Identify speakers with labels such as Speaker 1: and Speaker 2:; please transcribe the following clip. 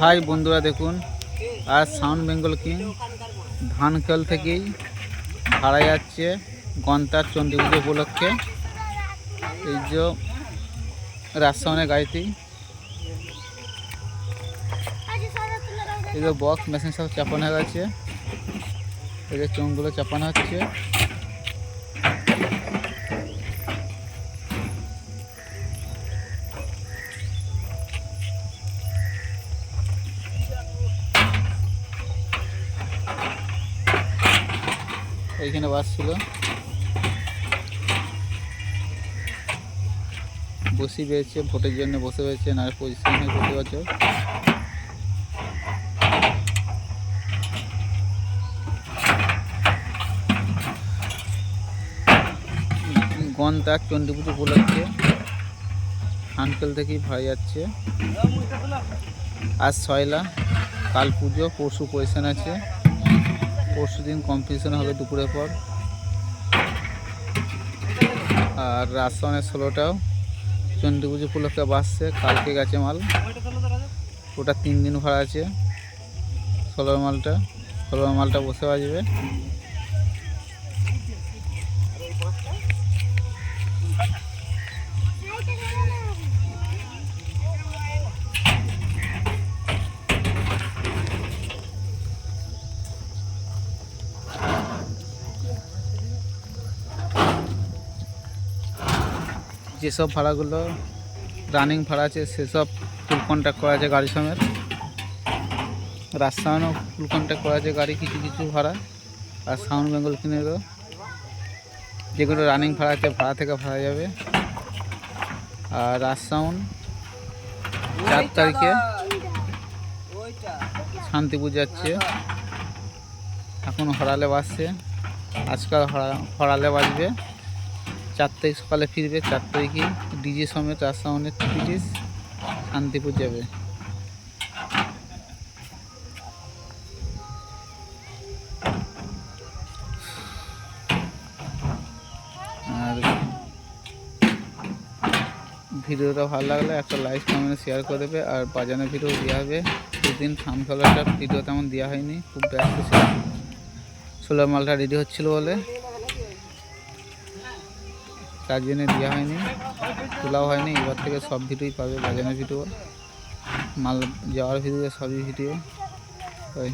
Speaker 1: High বন্ধুরা দেখুন, আর সাউন্ড বেঙ্গল কিং, ধানখেল থেকেই ভাড়া যাচ্ছে গন্তার চণ্ডী পুজো উপলক্ষে। এই যে রাজসাউনের গাড়িতেই এই যে বক্স মেশিন সব চাপানো হয়ে গেছে, এই যে চোঙগুলো চাপানো হচ্ছে। এইখানে বাস ছিল। বসি পেয়েছে, ভোটের জন্য বসে রয়েছে না পজিশনে প্রতি বছর গন্তা চণ্ডী পুজো উপলক্ষে আনকেল থেকেই ভাড়া যাচ্ছে আজ ছয়লা, কাল পুজো, পরশু পয়সান আছে। পরশু দিন কম্পিটিশন হবে দুপুরের পর। আর রাজস্থানের ষোলোটাও। চণ্ডী পুজো উপলক্ষে বাসছে কালকে গেছে মাল। ওটা তিন দিন ভাড়া আছে। ষোলোর মালটা ষোলোর মালটা বসে বাজবে। যেসব ভাড়াগুলো রানিং ভাড়া আছে, সেসব ফুল কন্ট্যাক্ট করা আছে গাড়ি সমেত। রাজস্থানও ফুল কন্ট্যাক্ট করা আছে গাড়ি, কিছু কিছু ভাড়া। আর সাউন্ড বেঙ্গল কিনেরও যেগুলো রানিং ভাড়া আছে, ভাড়া থেকে ভাড়া যাবে। আর রাজসাউন্ড চার তারিখে শান্তিপুর যাচ্ছে। এখন হরালে বাসছে আজকাল হরা হরালে বাজবে। চার তারিখ সকালে ফিরবে চার তারিখে ডিজে সমেত রাজসাউন্ডের তিরিশ শান্তিপুর যাবে। আর ভিডিওটা ভালো লাগলে একটা লাইক কমেন্ট শেয়ার করে দেবে, আর বাজানোর ভিডিও দেওয়া হবে। দুদিন ফার্ম খেলাটা ভিডিও তেমন দেওয়া হয়নি, খুব ব্যস্ত ছিল সোলার মালটা রেডি হচ্ছিল বলে। তার জন্য দেওয়া হয়নি, তোলাও হয়নি, এবার থেকে সব ভিডিওই পাবে, বাজানোর ভিডিও, মাল যাওয়ার ভিডিও, সবই ভিডিও, ওই।